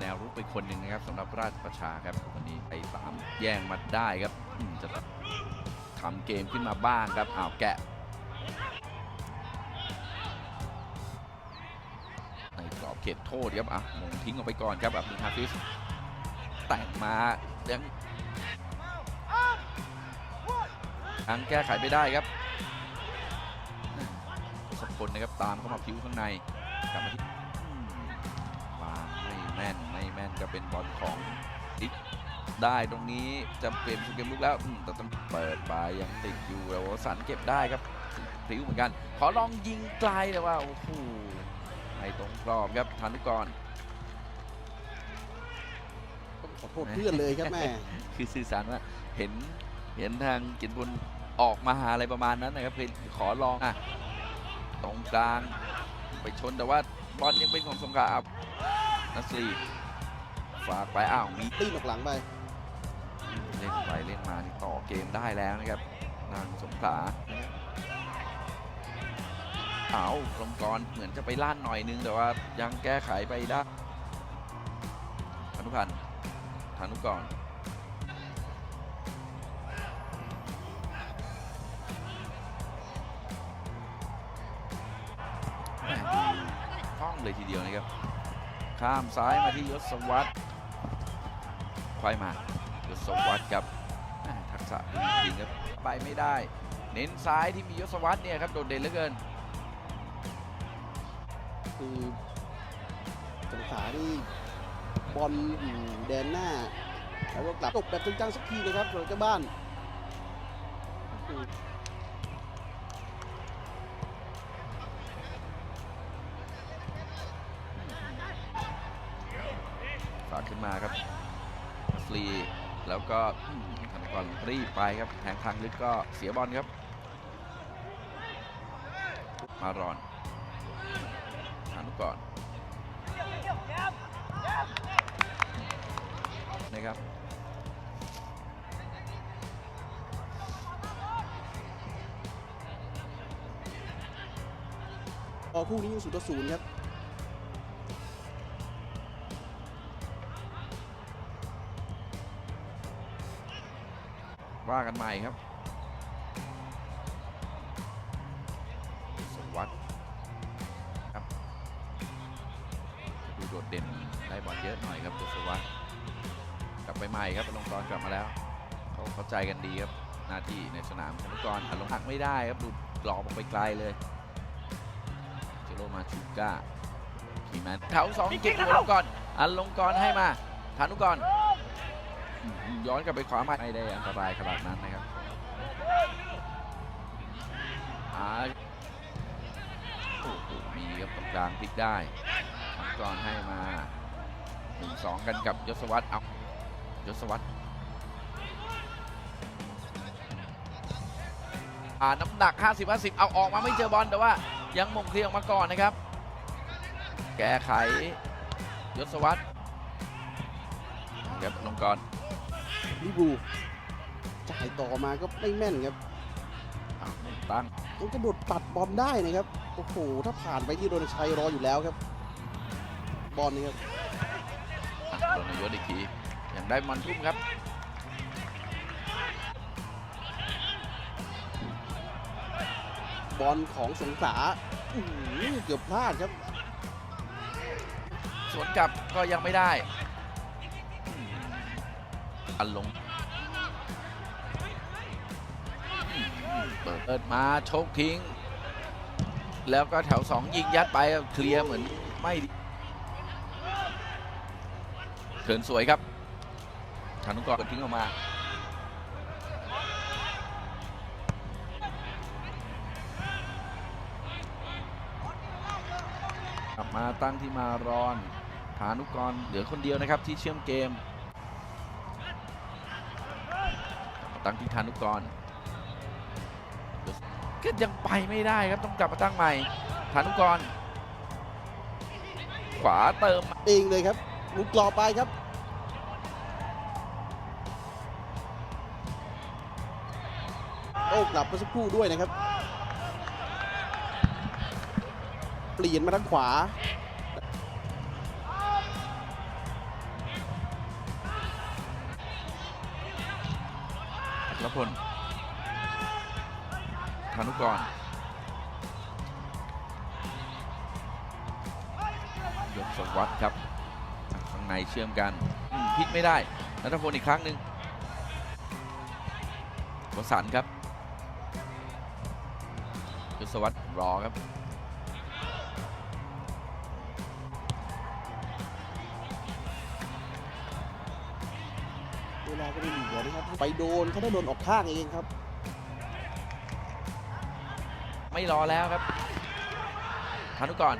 แนวรุกไปคนหนึ่งนะครับสำหรับราชประชาครับวันนี้ไปตามแย่งมาได้ครับจะทำเกมขึ้นมาบ้างครับอ้าวแกะในกรอบเขตโทษครับอะมงทิ้งออกไปก่อนครับอับดุลฮาฟิสแต่งมายังทางแก้ไขไม่ได้ครับสักคนนะครับตามเข้ามาพิ้วข้างในกลับมาที่ นไม่แม่นก็เป็นบอลของดิกได้ตรงนี้จะเปลี่ยนเกมลุกแล้วอืมแต่ต้องเปิดไปยังติดอยู่แล้วสันเก็บได้ครับพลิ้วเหมือนกัน ขอลองยิงไกลแต่ว่าโอ้โหไม่ตรงกรอบครับธนุกรต้องขอโทษเพื่อนเลยครับแม่คือสื่อสารว่าเห็นเห็นทางกินบุญออกมาหาอะไรประมาณนั้นนะครับคือขอลองอะตรงกลางไปชนแต่ว่าบอลยังเป็นของสงขลาอับนัสรี ฝากไปอ้าวมีตีนออกหลังไป เล่นไปเล่นมานี่ต่อเกมได้แล้วนะครับ นางสงขลาเอาลงกรเหมือนจะไปล่านหน่อยนึงแต่ว่ายังแก้ไขไปได้ธนุพันธ์ธนุกรแม่องเลยทีเดียวนะครับ ข้ามซ้ายมาที่ยศวัตร ควายมายศวัตรครับแม่ทักษะดีจริงครับไปไม่ได้ เน้นซ้ายที่มียศวัตรเนี่ยครับโดดเด่นเหลือเกิน คือสงขลานี่บอลอยู่แดนหน้า แล้วก็กลับตบแบบจริงจังสักทีนะครับสำหรับเจ้าบ้านคือฝากขึ้นมาครับฟรี แล้วก็ธนกรรีบไปครับแทงทางลึกก็เสียบอลครับ มารอนธนุกรนะครับพอคู่นี้ยังศูนย์ต่อศูนย์ครับ ว่ากันใหม่ครับสวัสดครับดูโดดเด่นได้บอลเยอะหน่อยครับสวัสดกลับไปใหม่ครับลงกรกลับมาแล้วเขาเข้าใจกันดีครับหน้าที่ในสนามธนุกรอัดลงหักไม่ได้ครับดูกรอบออกไปไกลเลยเจโรมาชูก้าทีแมนแถวสองเก็บหัวลงก่อลงกรให้มาธนุกร ย้อนกลับไปขวาหม่ไม่ได้อันตรายขนาดนั้นนะครับอาโอ้โหมีครับตรงกลางพลิกได้ทำก่อนให้มาหนึ่งสองกันกับยศวัตรเอายศวัตรอ่าน้ำหนัก 50 50 เอาออกมาไม่เจอบอลแต่ว่ายังมงเคลียร์ออกมาก่อนนะครับ แก้ไขยศวัตรครับลงก่อน ลิบรูจ่ายต่อมาก็ไม่แม่นครับอะตั้งต้องกระโดดปัดบอลได้นะครับ โอ้โห ถ้าผ่านไปที่โดนชัยรออยู่แล้วครับ บอลนี่ครับอะโดนนายศอีกทียังได้มันทุ่มครับบอลของสงขลาอื้อหือเกือบพลาดครับ สวนกลับก็ยังไม่ได้อืม อันลงเปิดมาโชกทิ้ง แล้วก็แถวสองยิงยัดไปเคลียร์เหมือนไม่เถินสวยครับธนุกรทิ้งออกมากลับมาตั้งที่มารอนฐานุกรเหลือคนเดียวนะครับที่เชื่อมเกม ตั้งที่ฐานุกรก็ยังไปไม่ได้ครับต้องกลับมาตั้งใหม่ฐานุกร ขวาเติมเองเลยครับหลุดกรอบไปครับโอ้กลับมาสักครู่ด้วยนะครับ เปลี่ยนมาทางขวา รพลธนุกรยศวัตรครับข้างในเชื่อมกันพลิกไม่ได้นัทพลอีกครั้งหนึ่งวสันครับยศวัตรรอครับ ลาก็ไม่เหลือนะครับ ไปโดนเขาได้โดนออกข้างเองครับ ไม่รอแล้วครับธนุกร